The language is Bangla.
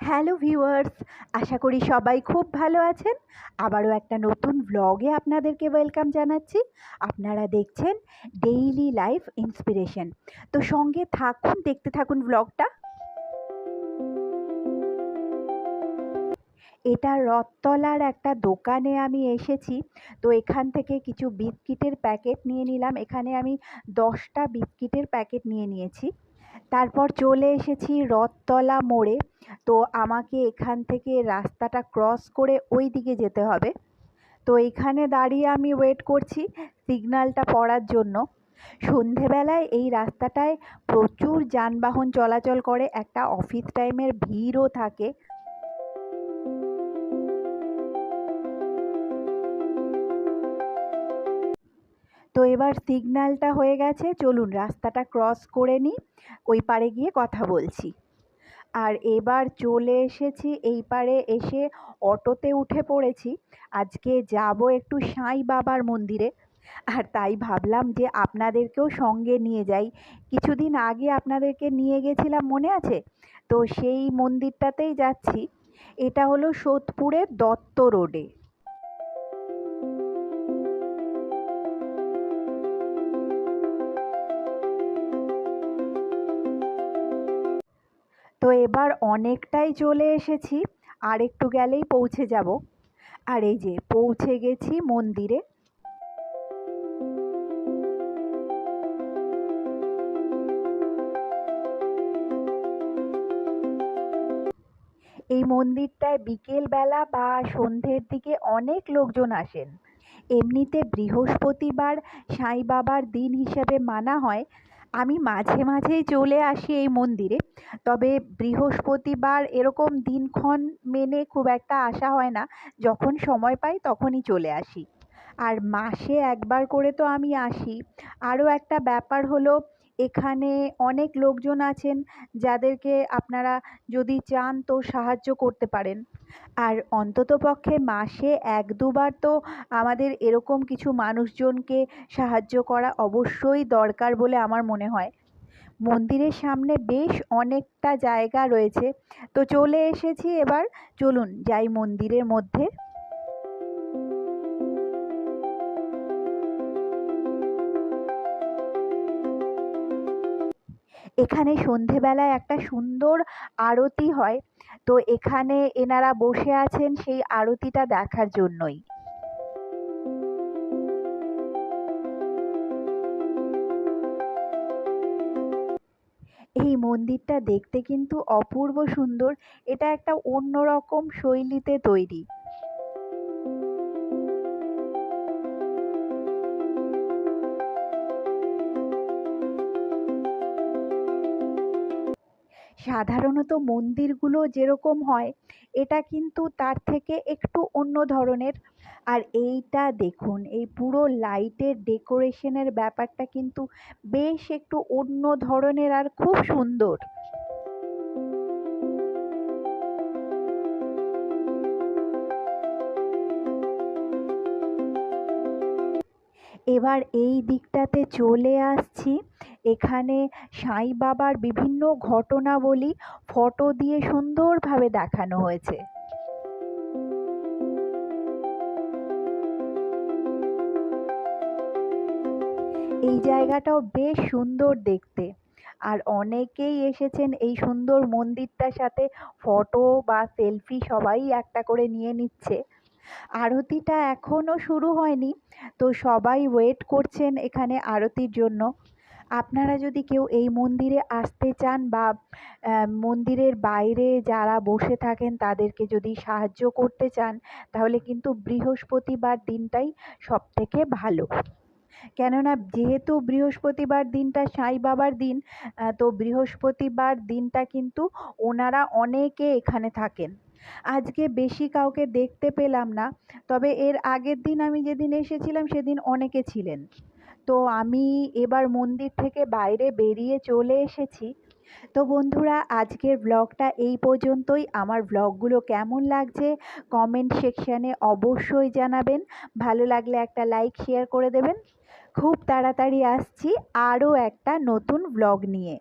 হ্যালো ভিউয়ার্স, আশা করি সবাই খুব ভালো আছেন। আবারও একটা নতুন ব্লগে আপনাদেরকে ওয়েলকাম জানাচ্ছি। আপনারা দেখছেন ডেইলি লাইফ ইন্সপিরেশন তো সঙ্গে থাকুন, দেখতে থাকুন ব্লগটা এটা রথতলার একটা দোকানে আমি এসেছি। তো এখান থেকে কিছু বিস্কিটের প্যাকেট নিয়ে নিলাম। এখানে আমি দশটা বিস্কিটের প্যাকেট নিয়ে নিয়েছি। তারপর চলে এসেছি রথতলা মোড়ে। তো আমাকে এখান থেকে রাস্তাটা ক্রস করে ওই দিকে যেতে হবে। তো এখানে দাঁড়িয়ে আমি ওয়েট করছি সিগনালটা পড়ার জন্য। সন্ধেবেলায় এই রাস্তাটায় প্রচুর যানবাহন চলাচল করে, একটা অফিস টাইমের ভিড়ও থাকে। তো এবার সিগন্যালটা হয়ে গেছে, চলুন রাস্তাটা ক্রস করে নিই, ওই পারে গিয়ে কথা বলছি। আর এবার চলে এসেছি এই পারে এসে অটোতে উঠে পড়েছি। আজকে যাব একটু সাঁই বাবার মন্দিরে। আর তাই ভাবলাম যে আপনাদেরকেও সঙ্গে নিয়ে যাই। কিছুদিন আগে আপনাদেরকে নিয়ে গেছিলাম, মনে আছে? তো সেই মন্দিরটাতেই যাচ্ছি। এটা হলো সোদপুরের দত্ত রোডে। তো এবার অনেকটাই চলে এসেছি, আর একটু গেলেই পৌঁছে যাব। আর এই যে, পৌঁছে গেছি মন্দিরে। এই মন্দিরটায় বিকেলবেলা বা সন্ধ্যের দিকে অনেক লোকজন আসেন। এমনিতে বৃহস্পতিবার সাই বাবার দিন হিসেবে মানা হয় আমি মাঝে মাঝেই চলে আসি এই মন্দিরে। তবে বৃহস্পতিবার এরকম দিনক্ষণ মেনে খুব একটা আসা হয় না। যখন সময় পাই তখনই চলে আসি। আর মাসে একবার করে তো আমি আসি। আরও একটা ব্যাপার হলো এখানে অনেক লোকজন আছেন যাদেরকে আপনারা যদি চান তো সাহায্য করতে পারেন। আর অন্ততপক্ষে মাসে এক দুবার তো আমাদের এরকম কিছু মানুষজনকে সাহায্য করা অবশ্যই দরকার বলে আমার মনে হয়। মন্দিরের সামনে বেশ অনেকটা জায়গা রয়েছে। তো চলে এসেছি এবার, চলুন যাই মন্দিরের মধ্যে। এখানে সন্ধেবেলায় একটা সুন্দর আরতি হয়। তো এখানে এনারা বসে আছেন সেই আরতিটা দেখার জন্যই। এই মন্দিরটা দেখতে কিন্তু অপূর্ব সুন্দর। এটা একটা অন্যরকম শৈলীতে তৈরি। সাধারণত মন্দিরগুলো যেরকম হয়, এটা কিন্তু তার থেকে একটু অন্য ধরনের। আর এইটা দেখুন, এই পুরো লাইটের ডেকোরেশনের ব্যাপারটা কিন্তু বেশ একটু অন্য ধরনের আর খুব সুন্দর। এবার এই দিকটাতে চলে আসছি। এখানে সাই বাবার বিভিন্ন ঘটনাবলী, ফটো দিয়ে সুন্দরভাবে দেখানো হয়েছে। এই জায়গাটাও বেশ সুন্দর দেখতে। আর অনেকেই এসেছেন এই সুন্দর মন্দিরটার সাথে ফটো বা সেলফি সবাই একটা করে নিয়ে নিচ্ছে। আরতিটা এখনও শুরু হয়নি। তো সবাই ওয়েট করছেন এখানে আরতির জন্য। আপনারা যদি কেউ এই মন্দিরে আসতে চান বা মন্দিরের বাইরে যারা বসে থাকেন তাদেরকে যদি সাহায্য করতে চান, তাহলে কিন্তু বৃহস্পতিবার দিনটাই সব থেকে ভালো। কেননা যেহেতু বৃহস্পতিবার দিনটা সাই বাবার দিন তো বৃহস্পতিবার দিনটা কিন্তু ওনারা অনেকে এখানে থাকেন। আজকে বেশি কাউকে দেখতে পেলাম না। তবে এর আগের দিন আমি যেদিন এসেছিলাম, সেদিন অনেকে ছিলেন। তো আমি এবার মন্দির থেকে বাইরে বেরিয়ে চলে এসেছি। তো বন্ধুরা, আজকের ব্লগটা এই পর্যন্তই। আমার ব্লগগুলো কেমন লাগছে কমেন্ট সেকশানে অবশ্যই জানাবেন। ভালো লাগলে একটা লাইক শেয়ার করে দেবেন। খুব তাড়াতাড়ি আসছি আরও একটা নতুন ব্লগ নিয়ে।